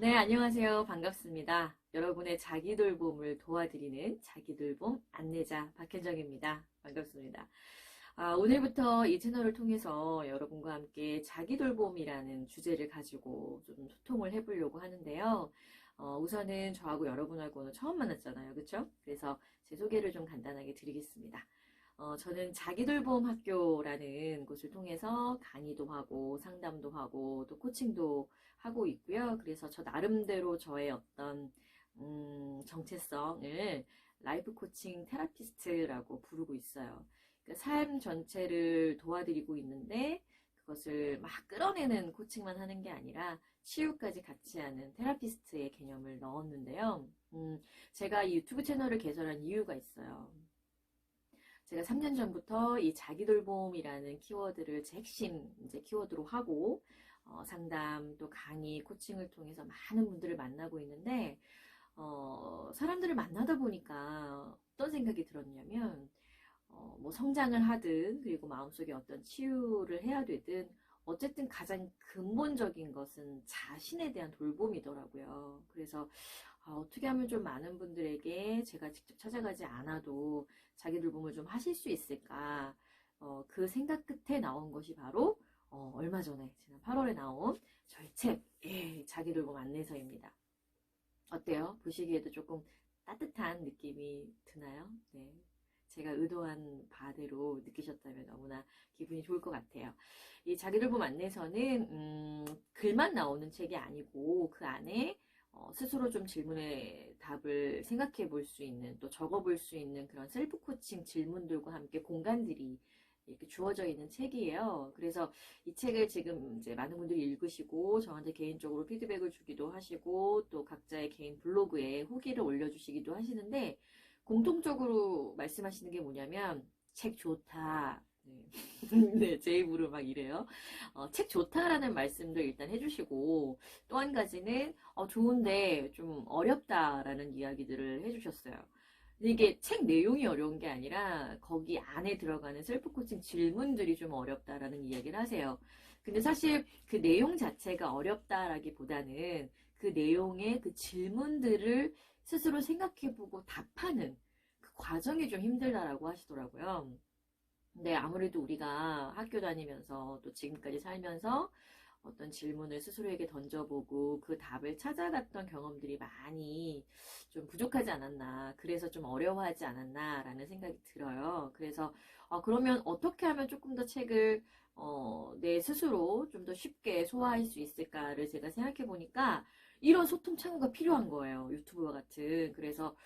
네, 안녕하세요. 반갑습니다. 여러분의 자기 돌봄을 도와드리는 자기 돌봄 안내자 박현정입니다. 반갑습니다. 아, 오늘부터 이 채널을 통해서 여러분과 함께 자기 돌봄이라는 주제를 가지고 좀 소통을 해보려고 하는데요. 어, 우선은 저하고 여러분하고는 처음 만났잖아요. 그쵸? 그래서 제 소개를 좀 간단하게 드리겠습니다. 어, 저는 자기돌봄 학교라는 곳을 통해서 강의도 하고 상담도 하고 또 코칭도 하고 있고요. 그래서 저 나름대로 저의 어떤 음, 정체성을 라이프 코칭 테라피스트라고 부르고 있어요. 그러니까 삶 전체를 도와드리고 있는데 그것을 막 끌어내는 코칭만 하는 게 아니라 치유까지 같이 하는 테라피스트의 개념을 넣었는데요. 음, 제가 이 유튜브 채널을 개설한 이유가 있어요. 제가 3년 전부터 이 자기돌봄이라는 키워드를 제 핵심 이제 키워드로 하고 어, 상담 또 강의 코칭을 통해서 많은 분들을 만나고 있는데 어, 사람들을 만나다 보니까 어떤 생각이 들었냐면 어, 뭐 성장을 하든 그리고 마음속에 어떤 치유를 해야 되든 어쨌든 가장 근본적인 것은 자신에 대한 돌봄이더라고요. 그래서 아, 어떻게 하면 좀 많은 분들에게 제가 직접 찾아가지 않아도 자기 돌봄을 좀 하실 수 있을까? 어, 그 생각 끝에 나온 것이 바로 어, 얼마 전에 지난 8월에 나온 저희 책 예, 자기 돌봄 안내서입니다. 어때요? 보시기에도 조금 따뜻한 느낌이 드나요? 네. 제가 의도한 바대로 느끼셨다면 너무나 기분이 좋을 것 같아요. 이 자기 돌봄 안내서는 음, 글만 나오는 책이 아니고 그 안에 어, 스스로 좀 질문에 답을 생각해 볼 수 있는 또 적어 볼 수 있는 그런 셀프 코칭 질문들과 함께 공간들이 이렇게 주어져 있는 책이에요. 그래서 이 책을 지금 이제 많은 분들이 읽으시고 저한테 개인적으로 피드백을 주기도 하시고 또 각자의 개인 블로그에 후기를 올려주시기도 하시는데 공통적으로 말씀하시는 게 뭐냐면 책 좋다. 네, 네, 제 입으로 막 이래요. 어, 책 좋다라는 말씀도 일단 해주시고 또 한 가지는 어, 좋은데 좀 어렵다라는 이야기들을 해주셨어요. 이게 책 내용이 어려운 게 아니라 거기 안에 들어가는 셀프 코칭 질문들이 좀 어렵다라는 이야기를 하세요. 근데 사실 그 내용 자체가 어렵다라기보다는 그 내용의 그 질문들을 스스로 생각해보고 답하는 그 과정이 좀 힘들다라고 하시더라고요. 근데 아무래도 우리가 학교 다니면서 또 지금까지 살면서 어떤 질문을 스스로에게 던져보고 그 답을 찾아갔던 경험들이 많이 좀 부족하지 않았나. 그래서 좀 어려워하지 않았나라는 생각이 들어요. 그래서 어, 그러면 어떻게 하면 조금 더 책을 어, 내 스스로 좀 더 쉽게 소화할 수 있을까를 제가 생각해 보니까 이런 소통 창구가 필요한 거예요. 유튜브와 같은. 그래서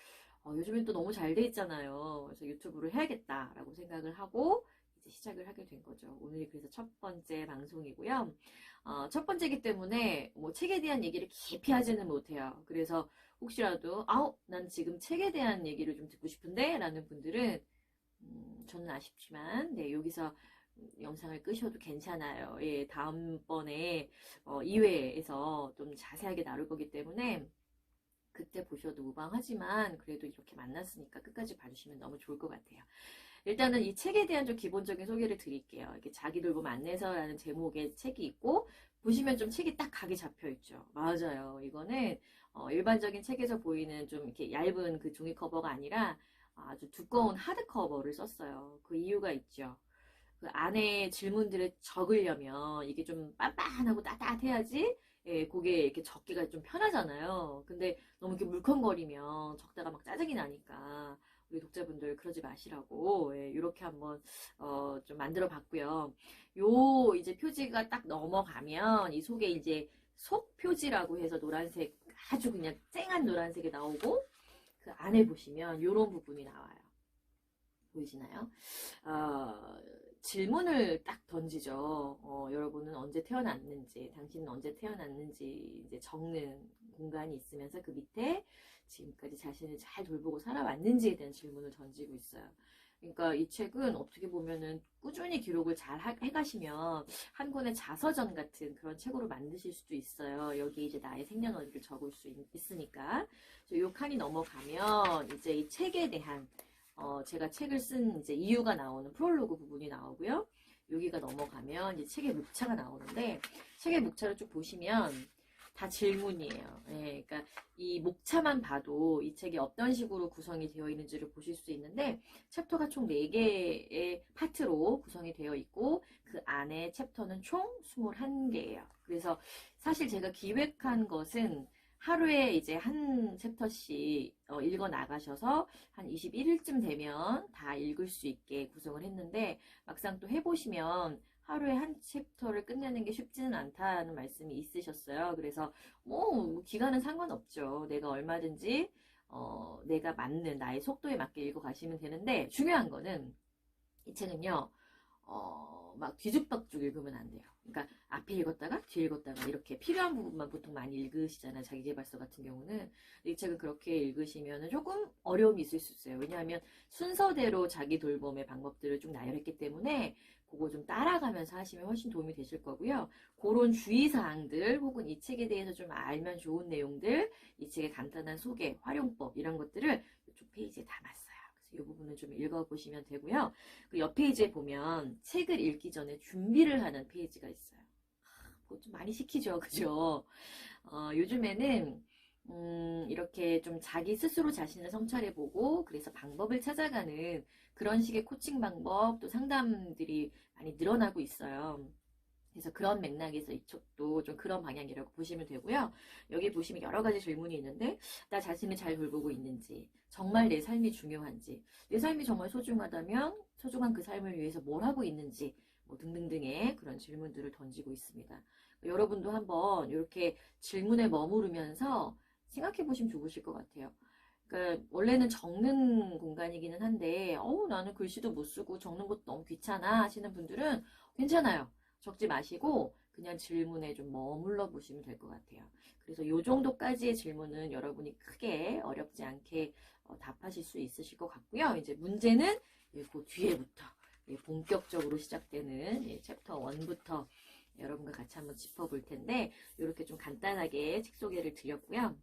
어, 요즘엔 또 너무 잘 돼 있잖아요. 그래서 유튜브를 해야겠다라고 생각을 하고 이제 시작을 하게 된 거죠. 오늘이 그래서 첫 번째 방송이고요. 어, 첫 번째이기 때문에 뭐 책에 대한 얘기를 깊이 하지는 못해요. 그래서 혹시라도 아우 난 지금 책에 대한 얘기를 좀 듣고 싶은데 라는 분들은 음, 저는 아쉽지만 네 여기서 영상을 끄셔도 괜찮아요. 예, 다음번에 어, 2회에서 좀 자세하게 나눌 거기 때문에 그때 보셔도 무방하지만 그래도 이렇게 만났으니까 끝까지 봐주시면 너무 좋을 것 같아요. 일단은 이 책에 대한 좀 기본적인 소개를 드릴게요. 이렇게 자기 돌봄 안내서라는 제목의 책이 있고 보시면 좀 책이 딱 각이 잡혀 있죠. 맞아요. 이거는 어, 일반적인 책에서 보이는 좀 이렇게 얇은 그 종이 커버가 아니라 아주 두꺼운 하드 커버를 썼어요. 그 이유가 있죠. 그 안에 질문들을 적으려면 이게 좀 빤빤하고 따뜻해야지 예, 그게 이렇게 적기가 좀 편하잖아요. 근데 너무 이렇게 물컹거리면 적다가 막 짜증이 나니까 우리 독자분들 그러지 마시라고 예, 이렇게 한번 어, 좀 만들어 봤고요. 요 이제 표지가 딱 넘어가면 이 속에 이제 속 표지라고 해서 노란색 아주 그냥 쨍한 노란색이 나오고 그 안에 보시면 요런 부분이 나와요. 보이시나요? 어, 질문을 딱 던지죠. 어, 여러분은 언제 태어났는지, 당신은 언제 태어났는지 이제 적는 공간이 있으면서 그 밑에 지금까지 자신을 잘 돌보고 살아왔는지에 대한 질문을 던지고 있어요. 그러니까 이 책은 어떻게 보면은 꾸준히 기록을 잘 하- 해가시면 한 권의 자서전 같은 그런 책으로 만드실 수도 있어요. 여기 이제 나의 생년월일을 적을 수 있, 으니까요 칸이 넘어가면 이제 이 책에 대한 어, 제가 책을 쓴 이제 이유가 나오는 프롤로그 부분이 나오고요. 여기가 넘어가면 이제 책의 묵차가 나오는데 책의 묵차를 쭉 보시면 다 질문이에요. 예, 그러니까 이 목차만 봐도 이 책이 어떤 식으로 구성이 되어 있는지를 보실 수 있는데 챕터가 총 4개의 파트로 구성이 되어 있고 그 안에 챕터는 총 21개예요. 그래서 사실 제가 기획한 것은 하루에 이제 한 챕터씩 어, 읽어 나가셔서 한 21일쯤 되면 다 읽을 수 있게 구성을 했는데 막상 또 해보시면 하루에 한 챕터를 끝내는 게 쉽지는 않다는 말씀이 있으셨어요. 그래서 뭐 기간은 상관없죠. 내가 얼마든지 어, 내가 맞는 나의 속도에 맞게 읽어 가시면 되는데 중요한 거는 이 책은요. 어, 막 뒤죽박죽 읽으면 안 돼요. 그러니까 앞에 읽었다가 뒤에 읽었다가 이렇게 필요한 부분만 보통 많이 읽으시잖아요. 자기계발서 같은 경우는. 이 책을 그렇게 읽으시면 조금 어려움이 있을 수 있어요. 왜냐하면 순서대로 자기 돌봄의 방법들을 좀 나열했기 때문에 그거 좀 따라가면서 하시면 훨씬 도움이 되실 거고요. 그런 주의사항들 혹은 이 책에 대해서 좀 알면 좋은 내용들, 이 책의 간단한 소개, 활용법 이런 것들을 이쪽 페이지에 담았어요. 이 부분은 좀 읽어보시면 되고요. 그 옆 페이지에 보면 책을 읽기 전에 준비를 하는 페이지가 있어요. 그거 좀 많이 시키죠, 그죠? 어, 요즘에는 음, 이렇게 좀 자기 스스로 자신을 성찰해보고 그래서 방법을 찾아가는 그런 식의 코칭 방법 또 상담들이 많이 늘어나고 있어요. 그래서 그런 맥락에서 이쪽도 좀 그런 방향이라고 보시면 되고요. 여기 보시면 여러 가지 질문이 있는데 나 자신을 잘 돌보고 있는지 정말 내 삶이 중요한지 내 삶이 정말 소중하다면 소중한 그 삶을 위해서 뭘 하고 있는지 뭐 등등등의 그런 질문들을 던지고 있습니다. 여러분도 한번 이렇게 질문에 머무르면서 생각해 보시면 좋으실 것 같아요. 그러니까 원래는 적는 공간이기는 한데 어우 나는 글씨도 못 쓰고 적는 것도 너무 귀찮아 하시는 분들은 괜찮아요. 적지 마시고 그냥 질문에 좀 머물러 보시면 될 것 같아요. 그래서 요 정도까지의 질문은 여러분이 크게 어렵지 않게 어, 답하실 수 있으실 것 같고요. 이제 문제는 예, 그 뒤에부터 예, 본격적으로 시작되는 예, 챕터 1부터 여러분과 같이 한번 짚어볼 텐데 이렇게 좀 간단하게 책 소개를 드렸고요.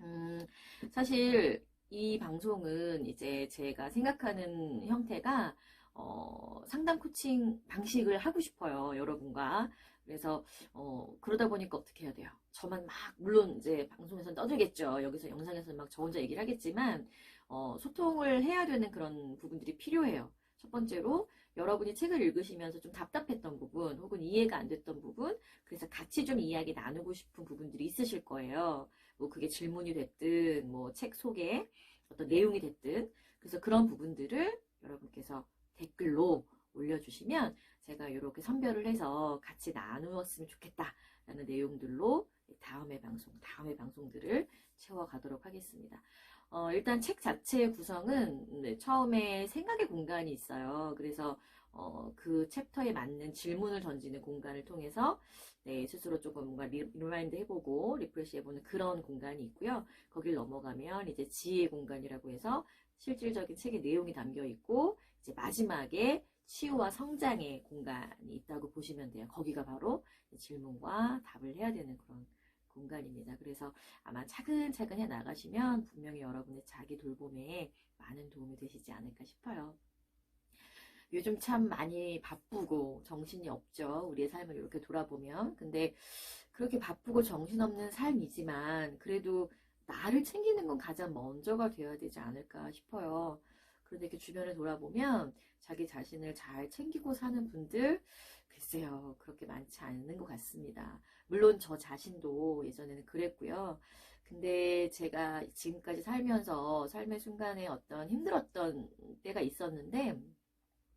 음, 사실 이 방송은 이제 제가 생각하는 형태가 어, 상담 코칭 방식을 하고 싶어요, 여러분과. 그래서 어, 그러다 보니까 어떻게 해야 돼요? 저만 막 물론 이제 방송에서 떠들겠죠. 여기서 영상에서 막저 혼자 얘기를 하겠지만 어, 소통을 해야 되는 그런 부분들이 필요해요. 첫 번째로 여러분이 책을 읽으시면서 좀 답답했던 부분 혹은 이해가 안 됐던 부분 그래서 같이 좀 이야기 나누고 싶은 부분들이 있으실 거예요. 뭐 그게 질문이 됐든 뭐책 속에 어떤 내용이 됐든 그래서 그런 부분들을 여러분께서 댓글로 올려주시면 제가 이렇게 선별을 해서 같이 나누었으면 좋겠다라는 내용들로 다음의 방송, 다음의 방송들을 채워가도록 하겠습니다. 어, 일단 책 자체의 구성은 네, 처음에 생각의 공간이 있어요. 그래서 어, 그 챕터에 맞는 질문을 던지는 공간을 통해서 네, 스스로 조금 뭔가 리, 리마인드 해보고 리프레시 해보는 그런 공간이 있고요. 거길 넘어가면 이제 지혜 공간이라고 해서 실질적인 책의 내용이 담겨 있고 이제 마지막에 치유와 성장의 공간이 있다고 보시면 돼요. 거기가 바로 질문과 답을 해야 되는 그런 공간입니다. 그래서 아마 차근차근 해 나가시면 분명히 여러분의 자기 돌봄에 많은 도움이 되시지 않을까 싶어요. 요즘 참 많이 바쁘고 정신이 없죠. 우리의 삶을 이렇게 돌아보면. 근데 그렇게 바쁘고 정신없는 삶이지만 그래도 나를 챙기는 건 가장 먼저가 되어야 되지 않을까 싶어요. 그런데 이렇게 주변을 돌아보면 자기 자신을 잘 챙기고 사는 분들, 글쎄요, 그렇게 많지 않은 것 같습니다. 물론 저 자신도 예전에는 그랬고요. 근데 제가 지금까지 살면서 삶의 순간에 어떤 힘들었던 때가 있었는데,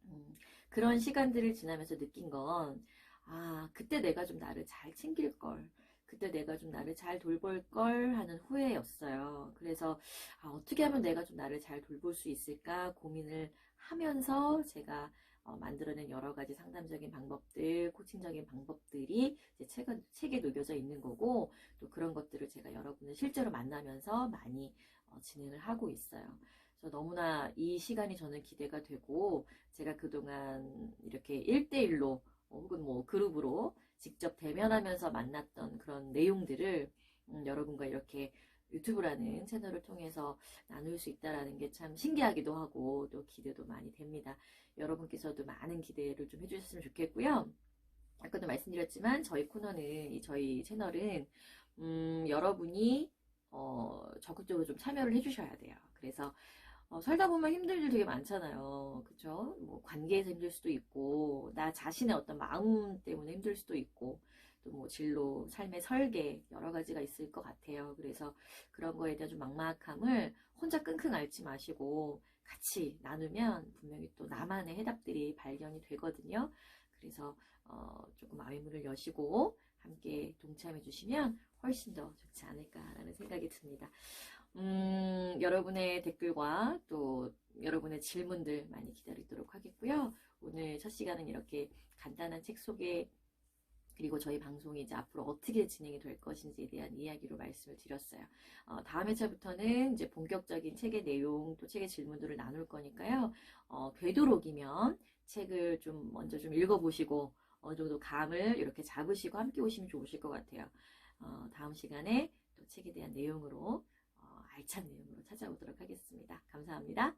음, 그런 시간들을 지나면서 느낀 건, 아, 그때 내가 좀 나를 잘 챙길 걸. 그때 내가 좀 나를 잘 돌볼 걸 하는 후회였어요. 그래서 아, 어떻게 하면 내가 좀 나를 잘 돌볼 수 있을까 고민을 하면서 제가 어, 만들어낸 여러 가지 상담적인 방법들, 코칭적인 방법들이 책은, 책에 녹여져 있는 거고, 또 그런 것들을 제가 여러분을 실제로 만나면서 많이 어, 진행을 하고 있어요. 그래서 너무나 이 시간이 저는 기대가 되고, 제가 그동안 이렇게 1대1로, 어, 혹은 뭐 그룹으로 직접 대면하면서 만났던 그런 내용들을 음, 여러분과 이렇게 유튜브라는 채널을 통해서 나눌 수 있다라는 게 참 신기하기도 하고 또 기대도 많이 됩니다. 여러분께서도 많은 기대를 좀 해주셨으면 좋겠고요. 아까도 말씀드렸지만 저희 코너는 이 저희 채널은 음, 여러분이 어, 적극적으로 좀 참여를 해주셔야 돼요. 그래서 어, 살다 보면 힘들 일 되게 많잖아요. 그쵸? 뭐 관계에서 힘들 수도 있고 나 자신의 어떤 마음 때문에 힘들 수도 있고 또 뭐 진로, 삶의 설계 여러 가지가 있을 것 같아요. 그래서 그런 거에 대한 좀 막막함을 혼자 끙끙 앓지 마시고 같이 나누면 분명히 또 나만의 해답들이 발견이 되거든요. 그래서 어, 조금 마음의 문을 여시고 함께 동참해 주시면 훨씬 더 좋지 않을까라는 생각이 듭니다. 음, 여러분의 댓글과 또 여러분의 질문들 많이 기다리도록 하겠고요. 오늘 첫 시간은 이렇게 간단한 책 소개 그리고 저희 방송이 이제 앞으로 어떻게 진행이 될 것인지에 대한 이야기로 말씀을 드렸어요. 어, 다음 회차부터는 이제 본격적인 책의 내용 또 책의 질문들을 나눌 거니까요. 어, 되도록이면 책을 좀 먼저 좀 읽어보시고 어느 정도 감을 이렇게 잡으시고 함께 오시면 좋으실 것 같아요. 어, 다음 시간에 또 책에 대한 내용으로 어, 알찬 내용으로 찾아오도록 하겠습니다. 감사합니다.